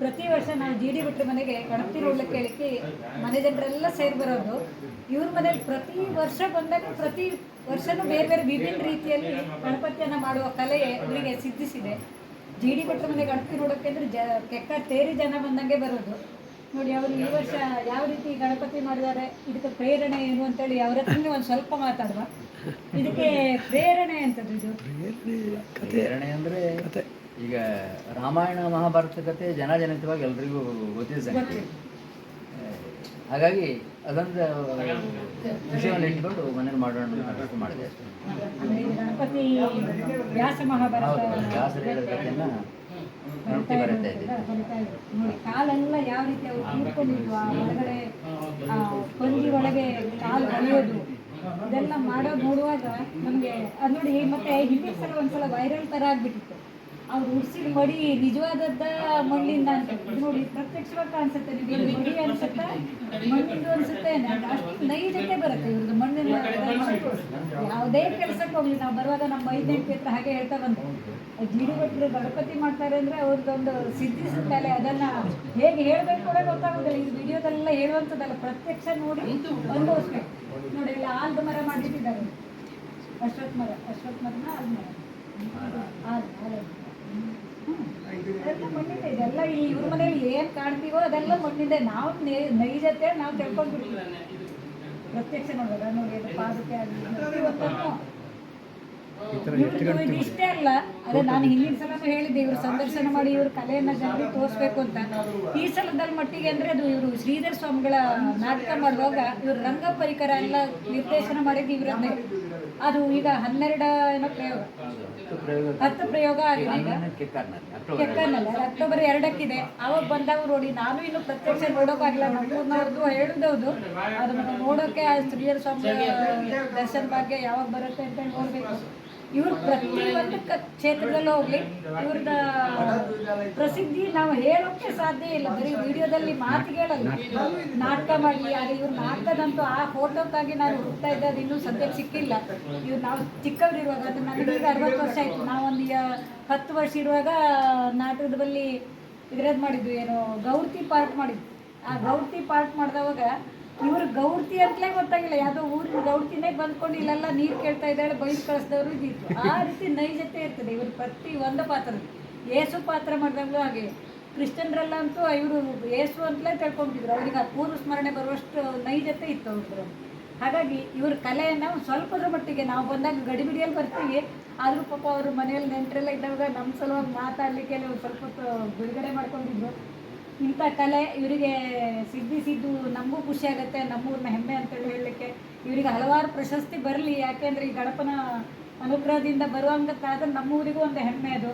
ಪ್ರತಿ ವರ್ಷ ನಾವು ಜಿ ಡಿ ಬಿಟ್ಟರೆ ಮನೆಗೆ ಗಣಪತಿ ನೋಡ್ಲಿಕ್ಕೆ ಕೇಳಿಕ್ಕೆ ಮನೆ ಜನರೆಲ್ಲ ಸೇರಿ ಬರೋದು. ಇವ್ರ ಮನೇಲಿ ಪ್ರತಿ ವರ್ಷ ಬಂದಾಗ ಪ್ರತಿ ವರ್ಷನೂ ಬೇರೆ ಬೇರೆ ವಿಭಿನ್ನ ರೀತಿಯಲ್ಲಿ ಗಣಪತಿಯನ್ನು ಮಾಡುವ ಕಲೆ ಇವರಿಗೆ ಸಿದ್ಧಿಸಿದೆ. ಜಿ ಡಿ ಬಿಟ್ಟರೆ ಮನೆ ಗಣಪತಿ ನೋಡೋಕ್ಕೆ ಅಂದರೆ ಜ ಕೆಕ್ಕ ತೇರಿ ಜನ ಬಂದಂಗೆ ಬರೋದು. ನೋಡಿ ಅವರು ಈ ವರ್ಷ ಯಾವ ರೀತಿ ಗಣಪತಿ ಮಾಡಿದ್ದಾರೆ ಇದಕ್ಕೆ ಪ್ರೇರಣೆ ಏನು ಅಂತೇಳಿ ಅವ್ರ ಹತ್ರನೇ ಒಂದು ಸ್ವಲ್ಪ ಮಾತಾಡುವ. ಇದಕ್ಕೆ ಪ್ರೇರಣೆ ಅಂತದ್ದು ಇದು? ಪ್ರೇರಣೆ ಅಂದರೆ ಈಗ ರಾಮಾಯಣ ಮಹಾಭಾರತ ಕಥೆ ಜನಜನಿತವಾಗಿ ಎಲ್ರಿಗೂ ಗೊತ್ತಿದೆ ಸಂಗತಿ. ಹಾಗಾಗಿ ಅದೊಂದು ವಿಷಯವನ್ನು ಇಟ್ಕೊಂಡು ಮನೇಲಿ ಮಾಡೋಣ ಅಂತ ಮಾಡಿದೆ. ಅಷ್ಟೇ ಹೌದು ವ್ಯಾಸರು ಹೇಳಿದ ಕಥೆಯನ್ನ ಗಣಪತಿ ಬರೀತಾ ಇದ್ದೆ ನೋಡಿ ಕಾಲೆಲ್ಲ ಯಾವ ರೀತಿ ಅವ್ರು ಕೂತ್ಕೊಂಡಿದ್ವು ಹೊರಗಡೆ ಕೊಂಜಿ ಒಳಗೆ ಕಾಲು ಹೊಲಿಯೋದು ಇದೆಲ್ಲ ಮಾಡೋದು ನೋಡುವಾಗ ನಮ್ಗೆ ಅದು ನೋಡಿ ಮತ್ತೆ ಹಿಂದಿನ ಸಲ ಒಂದ್ಸಲ ವೈರಲ್ ಥರ ಆಗ್ಬಿಟ್ಟಿತ್ತು. ಅವ್ರು ಉಡ್ಸಿದ ಮಡಿ ನಿಜವಾದದ್ದ ಮಣ್ಣಿಂದ ಅಂತ. ನೋಡಿ, ಪ್ರತ್ಯಕ್ಷವಾಗಿ ಕಾಣಿಸುತ್ತೆ, ನಿಮಗೆ ಮಡಿ ಅನ್ಸುತ್ತೆ? ಮಣ್ಣಿಂದು ಅನ್ಸುತ್ತೆ ಅಷ್ಟು ನೈಜತೆ ಬರುತ್ತೆ ಇವ್ರದ್ದು ಮಣ್ಣಿನ ಯಾವುದೇ ಕೆಲಸಕ್ಕೆ ಹೋಗ್ಲಿ, ನಾವು ಬರುವಾಗ ನಮ್ಮ ಐದನೇ ಅಂತ ಹಾಗೆ ಹೇಳ್ತಾ ಬಂತು ಜಿಡಿ ಭಟ್ರು ಗಣಪತಿ ಮಾಡ್ತಾರೆ ಅಂದ್ರೆ ಅವ್ರದ್ದೊಂದು ಸಿದ್ಧಿಸಿದ ಮೇಲೆ ಅದನ್ನ ಹೇಗೆ ಹೇಳ್ಬೇಕು ಕೂಡ ಗೊತ್ತಾಗೋದಿಲ್ಲ. ಈ ವಿಡಿಯೋದೆಲ್ಲ ಹೇಳುವಂಥದ್ದಲ್ಲ, ಪ್ರತ್ಯಕ್ಷ ನೋಡಿ ಅನುಭವಿಸ್ಬೇಕು ನೋಡಿ ಇಲ್ಲಿ ಆಲ್ದ ಮರ ಮಾಡಿಟ್ಟಿದ್ದಾರೆ ಅಶ್ವತ್ ಮರ ಅಶ್ವತ್ ಮರನ ಆಲ್ದ ಮರ. ಆಲ್ ಮಣ್ಣಿಂದ ಇದೆಲ್ಲ ಈ ಇವ್ರ ಮನೇಲಿ ಏನ್ ಕಾಣ್ತೀವೋ ಅದೆಲ್ಲ ಮಣ್ಣಿಂದ. ನಾವು ನೈಜತೆ ನಾವು ತಿಳ್ಕೊಂಡ್ಬಿಡ್ತೀವಿ. ಪ್ರತ್ಯಕ್ಷ ನೋಡೋದ? ನೋಡಿ ಅದು ಪಾದಕ್ಕೆ ಆಗಲಿ ಪ್ರತಿಯೊಂದನ್ನು ಇವ್ರದ್ದು ಇದು ಇಷ್ಟೇ ಅಲ್ಲ. ಅದೇ ನಾನು ಹಿಂದಿನ ಸಲನೂ ಹೇಳಿದ್ದೆ ಇವರು ಸಂದರ್ಶನ ಮಾಡಿ ಇವ್ರ ಕಲೆಯನ್ನ ಜನರಿಗೆ ತೋರಿಸ್ಬೇಕು ಅಂತ. ಈ ಸಲದಲ್ಲಿ ಮಟ್ಟಿಗೆ ಅಂದ್ರೆ ಅದು ಇವರು ಶ್ರೀಧರ್ ಸ್ವಾಮಿಗಳ ನಾಟಕ ಮಾಡುವಾಗ ಇವರು ರಂಗ ಪರಿಕರ ಎಲ್ಲ ನಿರ್ದೇಶನ ಮಾಡಿದ್ದು ಇವರನ್ನೇ ಅದು ಈಗ ಹನ್ನೆರಡು ಏನೋ ಪ್ರಯೋಗ. ಹತ್ತು ಪ್ರಯೋಗ ಆಗಿದೆ ಈಗ. ಕೆಕ್ಕಾರ್ನಲ್ಲಿ ಅಕ್ಟೋಬರ್ ಎರಡಕ್ಕಿದೆ. ಅವಾಗ ಬಂದಾಗ ನೋಡಿ ನಾನು ಇನ್ನು ಪ್ರತ್ಯಕ್ಷ ನೋಡೋಕ್ಕಾಗಿಲ್ಲ ನಮ್ಮೂರ್ನವ್ರದ್ದು ಹೇಳುದೌದು ಅದನ್ನು ನೋಡೋಕೆ ಆ ಸ್ತ್ರೀಯರ ಸ್ವಾಮಿ ದರ್ಶನ ಭಾಗ್ಯ ಯಾವಾಗ ಬರುತ್ತೆ ಅಂತ ನೋಡ್ಬೇಕು. ಇವ್ರು ಪ್ರತಿ ಒಂದು ಕ್ಷೇತ್ರದಲ್ಲೂ ಹೋಗ್ಲಿ, ಇವ್ರದ ಪ್ರಸಿದ್ಧಿ ನಾವು ಹೇಳೋಕೆ ಸಾಧ್ಯ ಇಲ್ಲ. ಬರೀ ವಿಡಿಯೋದಲ್ಲಿ ಮಾತು ಕೇಳಲ್ಲ. ನಾಟಕ ಮಾಡಲಿ ಆದ್ರೆ ಇವ್ರ ನಾಟಕದಂತೂ ಆ ಫೋಟೋಕ್ಕಾಗಿ ನಾನು ಹುಡುಕ್ತಾ ಇದ್ದೆ ಅದು ಇನ್ನೂ ಸದ್ಯಕ್ಕೆ ಸಿಕ್ಕಿಲ್ಲ. ಇವ್ರು ನಾವು ಚಿಕ್ಕವರಿರುವಾಗ, ಅದು ನನಗೆ ಈಗ ಅರವತ್ತು ವರ್ಷ ಆಯ್ತು. ನಾವೊಂದು ಹತ್ತು ವರ್ಷ ಇರುವಾಗ ನಾಟಕದಲ್ಲಿ ಇದ್ರದ್ದು ಮಾಡಿದ್ವಿ, ಏನು ಗೌರ್ತಿ ಪಾರ್ಟ್ ಮಾಡಿದ್ವಿ. ಆ ಗೌರ್ತಿ ಪಾರ್ಟ್ ಮಾಡಿದವಾಗ ಇವರು ಗೌರ್ತಿ ಅಂತಲೇ ಗೊತ್ತಾಗಿಲ್ಲ. ಯಾವುದೋ ಊರಿನ ಗೌರ್ತಿನೇ ಬಂದ್ಕೊಂಡು ಇಲ್ಲೆಲ್ಲ ನೀರು ಕೇಳ್ತಾ ಇದ್ದಾಳೆ ಬೈಸ್ ಕಳಿಸಿದವರು ಇದ್ದಿತ್ತು ಆ ರೀತಿ ನೈಜತೆ ಇರ್ತದೆ. ಇವರು ಪ್ರತಿ ಒಂದು ಪಾತ್ರ ಏಸು ಪಾತ್ರ ಮಾಡಿದಾಗಲೂ ಹಾಗೆ. ಕ್ರಿಶ್ಚಿಯನ್ರಲ್ಲಂತೂ ಇವರು ಏಸು ಅಂತಲೇ ತಿಳ್ಕೊಂಡಿದ್ರು ಅವ್ರಿಗೆ ಆ ಪೂರ್ವ ಸ್ಮರಣೆ ಬರುವಷ್ಟು ನೈಜತೆ ಇತ್ತು ಅವ್ರದ್ದು. ಹಾಗಾಗಿ ಇವ್ರ ಕಲೆಯನ್ನು ಸ್ವಲ್ಪದ್ರ ಮಟ್ಟಿಗೆ ನಾವು ಬಂದಾಗ ಗಡಿಬಿಡಿಯಲ್ಲಿ ಬರ್ತೀವಿ. ಆದರೂ ಪಾಪ ಅವರು ಮನೆಯಲ್ಲಿ ನೆಂಟರೆಲ್ಲ ಇದ್ದಾಗ ನಮ್ಮ ಸಲುವಾಗಿ ಮಾತಾಡಲಿಕ್ಕೆ ಸ್ವಲ್ಪ ಬಿಡುಗಡೆ ಮಾಡ್ಕೊಂಡಿದ್ರು. ಇಂಥ ಕಲೆ ಇವರಿಗೆ ಸಿದ್ಧಿಸಿದ್ದು ನಮಗೂ ಖುಷಿ ಆಗುತ್ತೆ ನಮ್ಮೂರಿನ ಹೆಮ್ಮೆ ಅಂತೇಳಿ ಹೇಳಲಿಕ್ಕೆ ಇವರಿಗೆ ಹಲವಾರು ಪ್ರಶಸ್ತಿ ಬರಲಿ ಯಾಕೆಂದರೆ ಈ ಗಣಪನ ಅನುಗ್ರಹದಿಂದ ಬರುವಂಗತ್ತಾದ್ರೆ ನಮ್ಮೂರಿಗೂ ಒಂದು ಹೆಮ್ಮೆ ಅದು.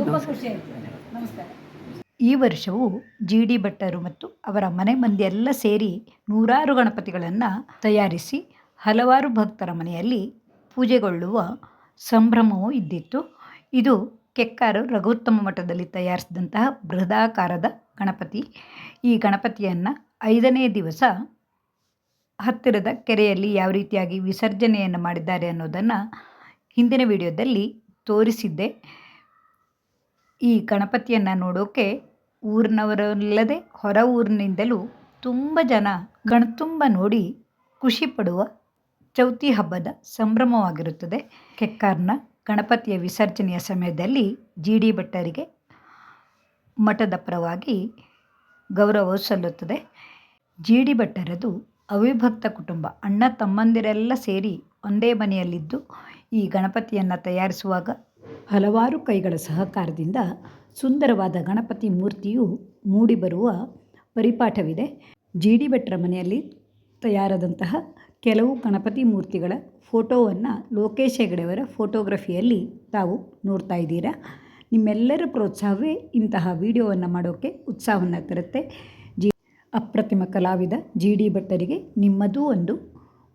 ತುಂಬ ಖುಷಿ ಆಯಿತು. ನಮಸ್ಕಾರ. ಈ ವರ್ಷವು ಜಿ ಡಿ ಭಟ್ಟರು ಮತ್ತು ಅವರ ಮನೆ ಮಂದಿ ಎಲ್ಲ ಸೇರಿ ನೂರಾರು ಗಣಪತಿಗಳನ್ನು ತಯಾರಿಸಿ ಹಲವಾರು ಭಕ್ತರ ಮನೆಯಲ್ಲಿ ಪೂಜೆಗೊಳ್ಳುವ ಸಂಭ್ರಮವೂ ಇದ್ದಿತ್ತು. ಇದು ಕೆಕ್ಕಾರು ರಘುತ್ತಮ ಮಠದಲ್ಲಿ ತಯಾರಿಸಿದಂತಹ ಬೃಹದಾಕಾರದ ಗಣಪತಿ. ಈ ಗಣಪತಿಯನ್ನು ಐದನೇ ದಿವಸ ಹತ್ತಿರದ ಕೆರೆಯಲ್ಲಿ ಯಾವ ರೀತಿಯಾಗಿ ವಿಸರ್ಜನೆಯನ್ನು ಮಾಡಿದ್ದಾರೆ ಅನ್ನೋದನ್ನು ಹಿಂದಿನ ವಿಡಿಯೋದಲ್ಲಿ ತೋರಿಸಿದ್ದೆ. ಈ ಗಣಪತಿಯನ್ನು ನೋಡೋಕೆ ಊರಿನವರಲ್ಲದೆ ಹೊರ ಊರಿನಿಂದಲೂ ತುಂಬ ಜನ ಕಣ್ತುಂಬ ನೋಡಿ ಖುಷಿ ಪಡುವ ಚೌತಿ ಹಬ್ಬದ ಸಂಭ್ರಮವಾಗಿರುತ್ತದೆ. ಕೆಕ್ಕಾರ್ನ ಗಣಪತಿಯ ವಿಸರ್ಜನೆಯ ಸಮಯದಲ್ಲಿ ಜಿ ಡಿ ಭಟ್ಟರಿಗೆ ಮಠದ ಪರವಾಗಿ ಗೌರವ ಸಲ್ಲುತ್ತದೆ. ಜಿ ಡಿ ಭಟ್ಟರದು ಅವಿಭಕ್ತ ಕುಟುಂಬ, ಅಣ್ಣ ತಮ್ಮಂದಿರೆಲ್ಲ ಸೇರಿ ಒಂದೇ ಮನೆಯಲ್ಲಿದ್ದು ಈ ಗಣಪತಿಯನ್ನು ತಯಾರಿಸುವಾಗ ಹಲವಾರು ಕೈಗಳ ಸಹಕಾರದಿಂದ ಸುಂದರವಾದ ಗಣಪತಿ ಮೂರ್ತಿಯು ಮೂಡಿಬರುವ ಪರಿಪಾಠವಿದೆ. ಜಿ ಡಿ ಭಟ್ರ ಮನೆಯಲ್ಲಿ ತಯಾರಾದಂತಹ ಕೆಲವು ಗಣಪತಿ ಮೂರ್ತಿಗಳ ಫೋಟೋವನ್ನು ಲೋಕೇಶ್ ಹೆಗಡೆಯವರ ಫೋಟೋಗ್ರಫಿಯಲ್ಲಿ ತಾವು ನೋಡ್ತಾ ಇದ್ದೀರಾ. ನಿಮ್ಮೆಲ್ಲರ ಪ್ರೋತ್ಸಾಹವೇ ಇಂತಹ ವಿಡಿಯೋವನ್ನು ಮಾಡೋಕ್ಕೆ ಉತ್ಸಾಹವನ್ನು ತರುತ್ತೆ. ಜಿ ಅಪ್ರತಿಮ ಕಲಾವಿದ ಜಿ ಡಿ ಭಟ್ಟರಿಗೆ ನಿಮ್ಮದೂ ಒಂದು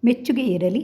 ಮೆಚ್ಚುಗೆ ಇರಲಿ